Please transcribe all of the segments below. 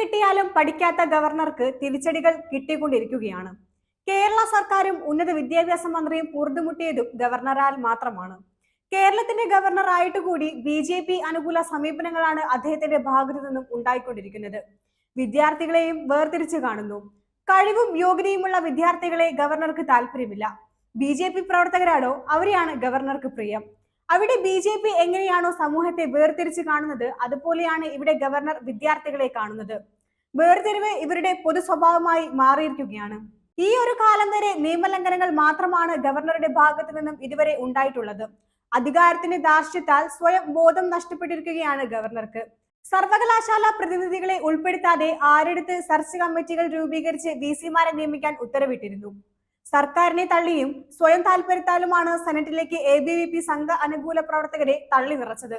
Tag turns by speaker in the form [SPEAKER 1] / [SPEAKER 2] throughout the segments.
[SPEAKER 1] കിട്ടിയാലും പഠിക്കാത്ത ഗവർണർക്ക് തിരിച്ചടികൾ കിട്ടിക്കൊണ്ടിരിക്കുകയാണ്. കേരള സർക്കാരും ഉന്നത വിദ്യാഭ്യാസ മന്ത്രിയും പൊറുതുമുട്ടിയതും ഗവർണറാൽ മാത്രമാണ്. കേരളത്തിന്റെ ഗവർണർ ആയിട്ട് കൂടി ബി ജെ പി അനുകൂല സമീപനങ്ങളാണ് അദ്ദേഹത്തിന്റെ ഭാഗത്തു നിന്നും ഉണ്ടായിക്കൊണ്ടിരിക്കുന്നത്. വിദ്യാർത്ഥികളെയും വേർതിരിച്ചു കാണുന്നു. കഴിവും യോഗ്യതയുമുള്ള വിദ്യാർത്ഥികളെ ഗവർണർക്ക് താല്പര്യമില്ല ബി ജെ പി പ്രവർത്തകരാണോ? അവരെയാണ് ഗവർണർക്ക് പ്രിയം. അവിടെ ബി ജെ പി എങ്ങനെയാണോ സമൂഹത്തെ വേർതിരിച്ച് കാണുന്നത് അതുപോലെയാണ് ഇവിടെ ഗവർണർ വിദ്യാർത്ഥികളെ കാണുന്നത്. വേർതിരിവ് ഇവരുടെ പൊതു സ്വഭാവമായി മാറിയിരിക്കുകയാണ്. ഈ ഒരു കാലം വരെ നിയമലംഘനങ്ങൾ മാത്രമാണ് ഗവർണറുടെ ഭാഗത്തു നിന്നും ഇതുവരെ ഉണ്ടായിട്ടുള്ളത്. അധികാരത്തിന്റെ ദാർഷ്ട്യത്താൽ സ്വയം ബോധം നഷ്ടപ്പെട്ടിരിക്കുകയാണ് ഗവർണർക്ക്. സർവകലാശാല പ്രതിനിധികളെ ഉൾപ്പെടുത്താതെ ആരെടുത്ത് സെർച്ച് കമ്മിറ്റികൾ രൂപീകരിച്ച് വി സിമാരെ നിയമിക്കാൻ ഉത്തരവിട്ടിരുന്നു. സർക്കാരിനെ തള്ളിയും സ്വയം താല്പര്യത്താലുമാണ് സെനറ്റിലേക്ക് എ ബി വി പി സംഘ അനുകൂല പ്രവർത്തകരെ തള്ളി നിറച്ചത്.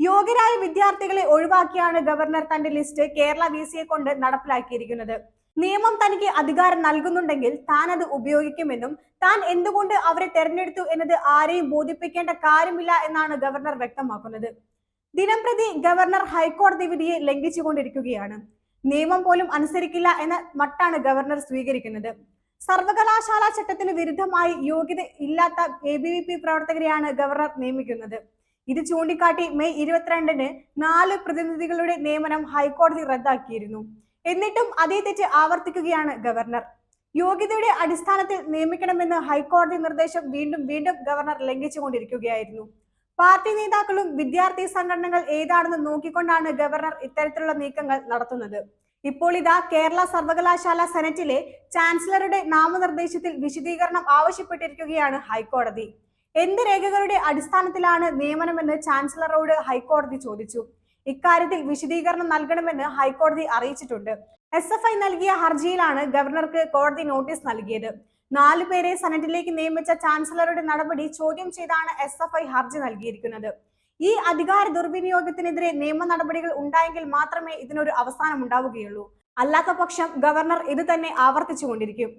[SPEAKER 1] യോഗ്യരായ വിദ്യാർത്ഥികളെ ഒഴിവാക്കിയാണ് ഗവർണർ തന്റെ ലിസ്റ്റ് കേരള വി സിയെ കൊണ്ട് നടപ്പിലാക്കിയിരിക്കുന്നത്. നിയമം തനിക്ക് അധികാരം നൽകുന്നുണ്ടെങ്കിൽ താൻ അത് ഉപയോഗിക്കുമെന്നും താൻ എന്തുകൊണ്ട് അവരെ തെരഞ്ഞെടുത്തു എന്നത് ആരെയും ബോധിപ്പിക്കേണ്ട കാര്യമില്ല എന്നാണ് ഗവർണർ വ്യക്തമാക്കുന്നത്. ദിനംപ്രതി ഗവർണർ ഹൈക്കോടതി വിധിയെ ലംഘിച്ചുകൊണ്ടിരിക്കുകയാണ്. നിയമം പോലും അനുസരിക്കില്ല എന്ന മട്ടാണ് ഗവർണർ സ്വീകരിക്കുന്നത്. സർവകലാശാല ചട്ടത്തിന് വിരുദ്ധമായി യോഗ്യത ഇല്ലാത്ത എ ബി വി പി പ്രവർത്തകരെയാണ് ഗവർണർ നിയമിക്കുന്നത്. ഇത് ചൂണ്ടിക്കാട്ടി മെയ് ഇരുപത്തിരണ്ടിന് നാല് പ്രതിനിധികളുടെ നിയമനം ഹൈക്കോടതി റദ്ദാക്കിയിരുന്നു. എന്നിട്ടും അതേ തെറ്റ് ആവർത്തിക്കുകയാണ് ഗവർണർ. യോഗ്യതയുടെ അടിസ്ഥാനത്തിൽ നിയമിക്കണമെന്ന് ഹൈക്കോടതി നിർദ്ദേശം വീണ്ടും വീണ്ടും ഗവർണർ ലംഘിച്ചുകൊണ്ടിരിക്കുകയായിരുന്നു. പാർട്ടി നേതാക്കളും വിദ്യാർത്ഥി സംഘടനകൾ ഏതാണെന്ന് നോക്കിക്കൊണ്ടാണ് ഗവർണർ ഇത്തരത്തിലുള്ള നീക്കങ്ങൾ നടത്തുന്നത്. ഇപ്പോൾ ഇതാ കേരള സർവകലാശാല സെനറ്റിലെ ചാൻസലറുടെ നാമനിർദ്ദേശത്തിൽ വിശദീകരണം ആവശ്യപ്പെട്ടിരിക്കുകയാണ് ഹൈക്കോടതി. എന്ത് രേഖകളുടെ അടിസ്ഥാനത്തിലാണ് നിയമനമെന്ന് ചാൻസലറോട് ഹൈക്കോടതി ചോദിച്ചു. ഇക്കാര്യത്തിൽ വിശദീകരണം നൽകണമെന്ന് ഹൈക്കോടതി അറിയിച്ചിട്ടുണ്ട്. എസ് എഫ് ഐ നൽകിയ ഹർജിയിലാണ് ഗവർണർക്ക് കോടതി നോട്ടീസ് നൽകിയത്. നാലു പേരെ സെനറ്റിലേക്ക് നിയമിച്ച ചാൻസലറുടെ നടപടി ചോദ്യം ചെയ്താണ് എസ് എഫ് ഐ ഹർജി നൽകിയിരിക്കുന്നത്. ഈ അധികാര ദുർവിനിയോഗത്തിനെതിരെ നിയമ നടപടികൾ ഉണ്ടായെങ്കിൽ മാത്രമേ ഇതിനൊരു അവസാനം ഉണ്ടാവുകയുള്ളൂ. അല്ലാത്ത പക്ഷം ഗവർണർ ഇത് തന്നെ ആവർത്തിച്ചുകൊണ്ടിരിക്കും.